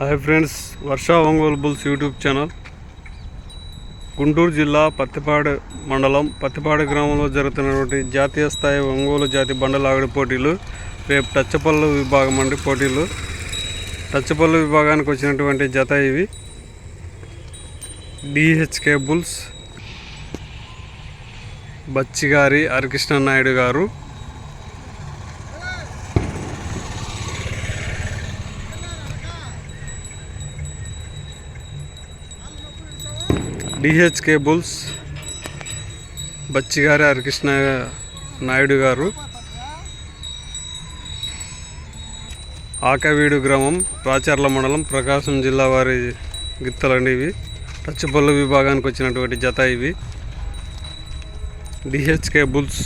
Hi friends Varsha Ongole bulls YouTube channel Guntur జిల్లా పత్తిపాడు మండలం పత్తిపాడు గ్రామంలో జరుగుతున్నటువంటి జాతీయ స్థాయి ఒంగోలు జాతి బండలాగడి పోటీలు రేపు టచ్చపల్లు విభాగం అండి పోటీలు. టచ్చపల్లు విభాగానికి వచ్చినటువంటి జత ఇవి. DHK bulls Bachchigari Harikrishna Naidu garu. DH K bulls Bachchigari Harikrishna Naidu garu Akividu గ్రామం రాచర్ల మండలం ప్రకాశం జిల్లా వారి గిత్తలండి ఇవి. టచ్పల్లు విభాగానికి వచ్చినటువంటి జత ఇవి. DH cables